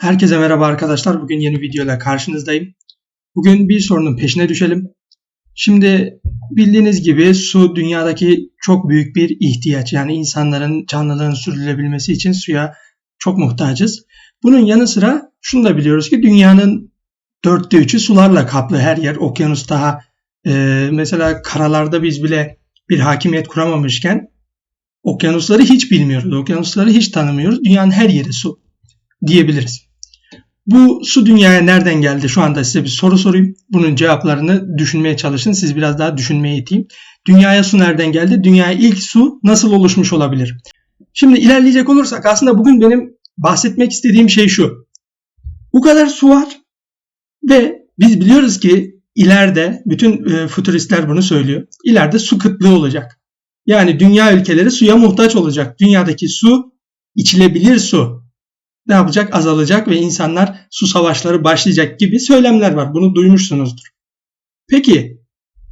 Herkese merhaba arkadaşlar. Bugün yeni videoyla karşınızdayım. Bugün bir sorunun peşine düşelim. Şimdi bildiğiniz gibi su dünyadaki çok büyük bir ihtiyaç. Yani insanların canlılığın sürdürülebilmesi için suya çok muhtacız. Bunun yanı sıra şunu da biliyoruz ki dünyanın dörtte üçü sularla kaplı. Her yer okyanus daha. Ee, mesela karalarda biz bile bir hakimiyet kuramamışken okyanusları hiç bilmiyoruz. Okyanusları hiç tanımıyoruz. Dünyanın her yeri su diyebiliriz. Bu su dünyaya nereden geldi? Şu anda size bir soru sorayım. Bunun cevaplarını düşünmeye çalışın. Siz biraz daha düşünmeye iteyim. Dünyaya su nereden geldi? Dünyaya ilk su nasıl oluşmuş olabilir? Şimdi ilerleyecek olursak aslında bugün benim bahsetmek istediğim şey şu. Bu kadar su var ve biz biliyoruz ki ileride bütün e, futuristler bunu söylüyor. İleride su kıtlığı olacak. Yani dünya ülkeleri suya muhtaç olacak. Dünyadaki su içilebilir su ne yapacak? Azalacak ve insanlar su savaşları başlayacak gibi söylemler var. Bunu duymuşsunuzdur. Peki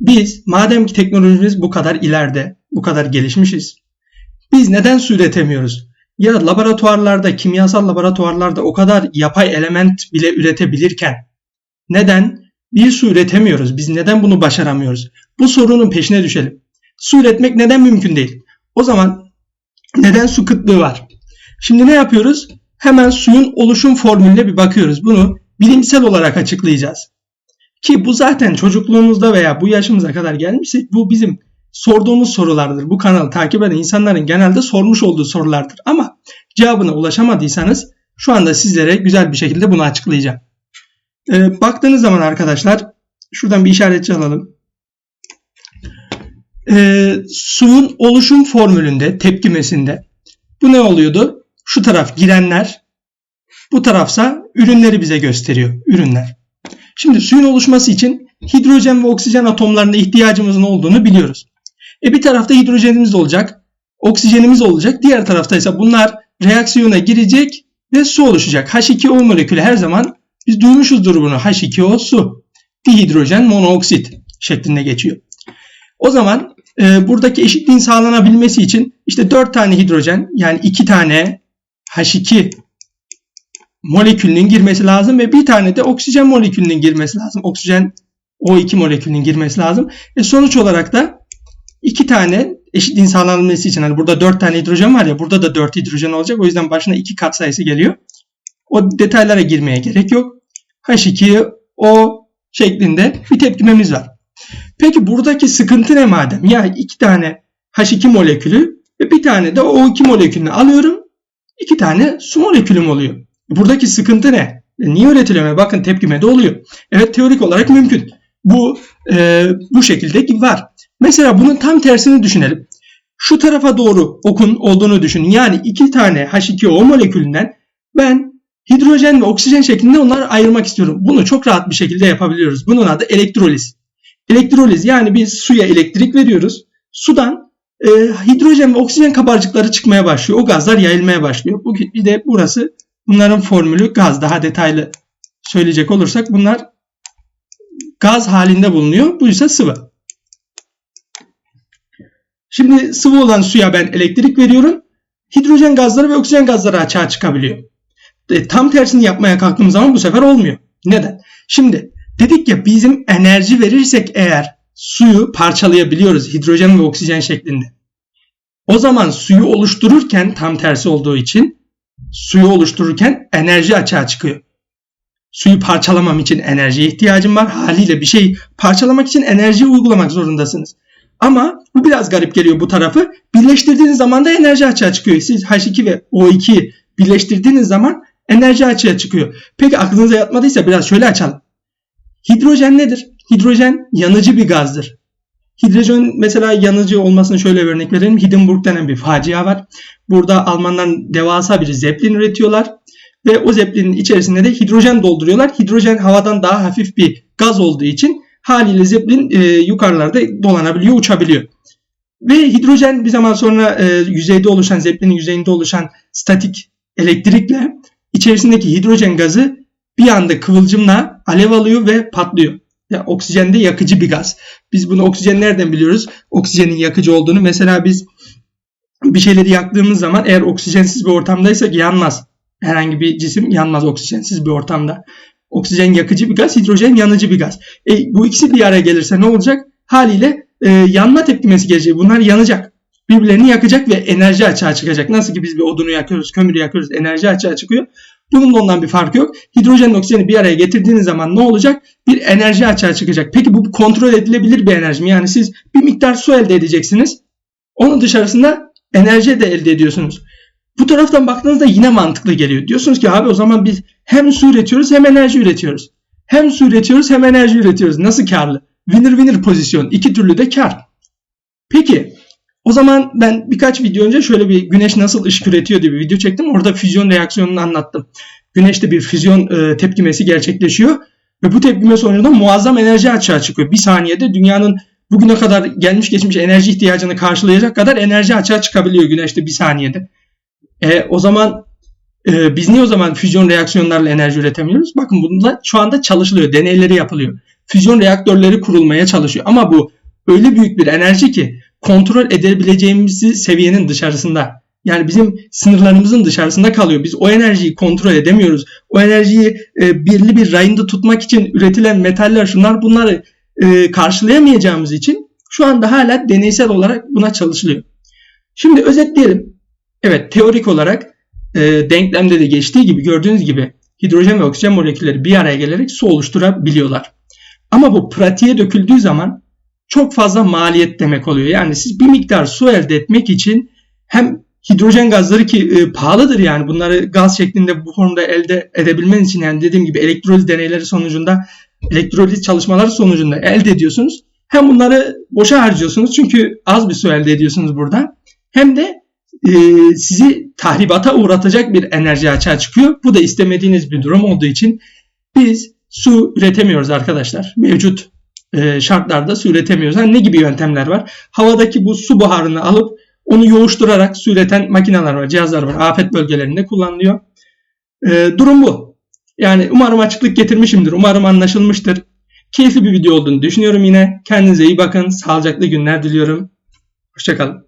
biz madem ki teknolojimiz bu kadar ileride, bu kadar gelişmişiz. Biz neden su üretemiyoruz? Ya laboratuvarlarda, kimyasal laboratuvarlarda o kadar yapay element bile üretebilirken neden bir su üretemiyoruz? Biz neden bunu başaramıyoruz? Bu sorunun peşine düşelim. Su üretmek neden mümkün değil? O zaman neden su kıtlığı var? Şimdi ne yapıyoruz? Hemen suyun oluşum formülüne bir bakıyoruz. Bunu bilimsel olarak açıklayacağız. Ki bu zaten çocukluğumuzda veya bu yaşımıza kadar gelmişsek bu bizim sorduğumuz sorulardır. Bu kanalı takip eden insanların genelde sormuş olduğu sorulardır. Ama cevabına ulaşamadıysanız şu anda sizlere güzel bir şekilde bunu açıklayacağım. Ee, baktığınız zaman arkadaşlar şuradan bir işaretçi alalım. Ee, suyun oluşum formülünde, tepkimesinde bu ne oluyordu? Şu taraf girenler, bu tarafsa ürünleri bize gösteriyor. Ürünler. Şimdi suyun oluşması için hidrojen ve oksijen atomlarına ihtiyacımızın olduğunu biliyoruz. E bir tarafta hidrojenimiz olacak, oksijenimiz olacak. Diğer tarafta ise bunlar reaksiyona girecek ve su oluşacak. H2O molekülü her zaman biz duymuşuzdur bunu. H2O su. Dihidrojen monoksit şeklinde geçiyor. O zaman e, buradaki eşitliğin sağlanabilmesi için işte 4 tane hidrojen yani 2 tane H2 molekülünün girmesi lazım ve bir tane de oksijen molekülünün girmesi lazım. Oksijen O2 molekülünün girmesi lazım. E sonuç olarak da iki tane eşitliğin sağlanması için hani burada 4 tane hidrojen var ya burada da 4 hidrojen olacak. O yüzden başına 2 kat sayısı geliyor. O detaylara girmeye gerek yok. H2O şeklinde bir tepkimemiz var. Peki buradaki sıkıntı ne madem? Ya iki tane H2 molekülü ve bir tane de O2 molekülünü alıyorum iki tane su molekülüm oluyor. Buradaki sıkıntı ne? E, niye üretilemiyor? Bakın tepkime de oluyor. Evet teorik olarak mümkün. Bu e, bu şekilde var. Mesela bunun tam tersini düşünelim. Şu tarafa doğru okun olduğunu düşünün. Yani iki tane H2O molekülünden ben hidrojen ve oksijen şeklinde onları ayırmak istiyorum. Bunu çok rahat bir şekilde yapabiliyoruz. Bunun adı elektroliz. Elektroliz yani biz suya elektrik veriyoruz. Sudan e, hidrojen ve oksijen kabarcıkları çıkmaya başlıyor. O gazlar yayılmaya başlıyor. Bu, bir de burası bunların formülü gaz. Daha detaylı söyleyecek olursak bunlar gaz halinde bulunuyor. Bu ise sıvı. Şimdi sıvı olan suya ben elektrik veriyorum. Hidrojen gazları ve oksijen gazları açığa çıkabiliyor. E, tam tersini yapmaya kalktığım zaman bu sefer olmuyor. Neden? Şimdi dedik ya bizim enerji verirsek eğer suyu parçalayabiliyoruz hidrojen ve oksijen şeklinde. O zaman suyu oluştururken tam tersi olduğu için suyu oluştururken enerji açığa çıkıyor. Suyu parçalamam için enerjiye ihtiyacım var. Haliyle bir şey parçalamak için enerji uygulamak zorundasınız. Ama bu biraz garip geliyor bu tarafı. Birleştirdiğiniz zaman da enerji açığa çıkıyor. Siz H2 ve O2'yi birleştirdiğiniz zaman enerji açığa çıkıyor. Peki aklınıza yatmadıysa biraz şöyle açalım. Hidrojen nedir? Hidrojen yanıcı bir gazdır. Hidrojen mesela yanıcı olmasını şöyle örnek verelim. Hindenburg denen bir facia var. Burada Almanlar devasa bir zeppelin üretiyorlar. Ve o zeppelinin içerisinde de hidrojen dolduruyorlar. Hidrojen havadan daha hafif bir gaz olduğu için haliyle zeppelin e, yukarılarda dolanabiliyor, uçabiliyor. Ve hidrojen bir zaman sonra e, yüzeyde oluşan, zeppelinin yüzeyinde oluşan statik elektrikle içerisindeki hidrojen gazı bir anda kıvılcımla alev alıyor ve patlıyor. Ya, oksijen de yakıcı bir gaz. Biz bunu oksijen nereden biliyoruz? Oksijenin yakıcı olduğunu. Mesela biz bir şeyleri yaktığımız zaman eğer oksijensiz bir ortamdaysak yanmaz. Herhangi bir cisim yanmaz oksijensiz bir ortamda. Oksijen yakıcı bir gaz, hidrojen yanıcı bir gaz. E, bu ikisi bir araya gelirse ne olacak? Haliyle e, yanma tepkimesi gelecek. Bunlar yanacak. Birbirlerini yakacak ve enerji açığa çıkacak. Nasıl ki biz bir odunu yakıyoruz, kömürü yakıyoruz, enerji açığa çıkıyor. Bunun da ondan bir farkı yok. Hidrojen oksijeni bir araya getirdiğiniz zaman ne olacak? Bir enerji açığa çıkacak. Peki bu kontrol edilebilir bir enerji mi? Yani siz bir miktar su elde edeceksiniz. Onun dışarısında enerji de elde ediyorsunuz. Bu taraftan baktığınızda yine mantıklı geliyor. Diyorsunuz ki abi o zaman biz hem su üretiyoruz hem enerji üretiyoruz. Hem su üretiyoruz hem enerji üretiyoruz. Nasıl karlı? Winner winner pozisyon. İki türlü de kar. Peki o zaman ben birkaç video önce şöyle bir güneş nasıl ışık üretiyor diye bir video çektim. Orada füzyon reaksiyonunu anlattım. Güneşte bir füzyon e, tepkimesi gerçekleşiyor. Ve bu tepkime sonucunda muazzam enerji açığa çıkıyor. Bir saniyede dünyanın bugüne kadar gelmiş geçmiş enerji ihtiyacını karşılayacak kadar enerji açığa çıkabiliyor güneşte bir saniyede. E, o zaman e, biz niye o zaman füzyon reaksiyonlarla enerji üretemiyoruz? Bakın bunda şu anda çalışılıyor, deneyleri yapılıyor. Füzyon reaktörleri kurulmaya çalışıyor. Ama bu öyle büyük bir enerji ki kontrol edebileceğimiz seviyenin dışarısında. Yani bizim sınırlarımızın dışarısında kalıyor. Biz o enerjiyi kontrol edemiyoruz. O enerjiyi e, birli bir rayında tutmak için üretilen metaller şunlar bunları e, karşılayamayacağımız için şu anda hala deneysel olarak buna çalışılıyor. Şimdi özetleyelim. Evet teorik olarak e, denklemde de geçtiği gibi gördüğünüz gibi hidrojen ve oksijen molekülleri bir araya gelerek su oluşturabiliyorlar. Ama bu pratiğe döküldüğü zaman çok fazla maliyet demek oluyor. Yani siz bir miktar su elde etmek için hem hidrojen gazları ki e, pahalıdır yani bunları gaz şeklinde bu formda elde edebilmen için yani dediğim gibi elektroliz deneyleri sonucunda elektroliz çalışmaları sonucunda elde ediyorsunuz. Hem bunları boşa harcıyorsunuz çünkü az bir su elde ediyorsunuz burada. Hem de e, sizi tahribata uğratacak bir enerji açığa çıkıyor. Bu da istemediğiniz bir durum olduğu için biz su üretemiyoruz arkadaşlar. Mevcut e, şartlarda su üretemiyoruz. Yani ne gibi yöntemler var? Havadaki bu su buharını alıp onu yoğuşturarak su üreten makineler var, cihazlar var. Afet bölgelerinde kullanılıyor. E, durum bu. Yani umarım açıklık getirmişimdir. Umarım anlaşılmıştır. Keyifli bir video olduğunu düşünüyorum yine. Kendinize iyi bakın. Sağlıcaklı günler diliyorum. Hoşçakalın.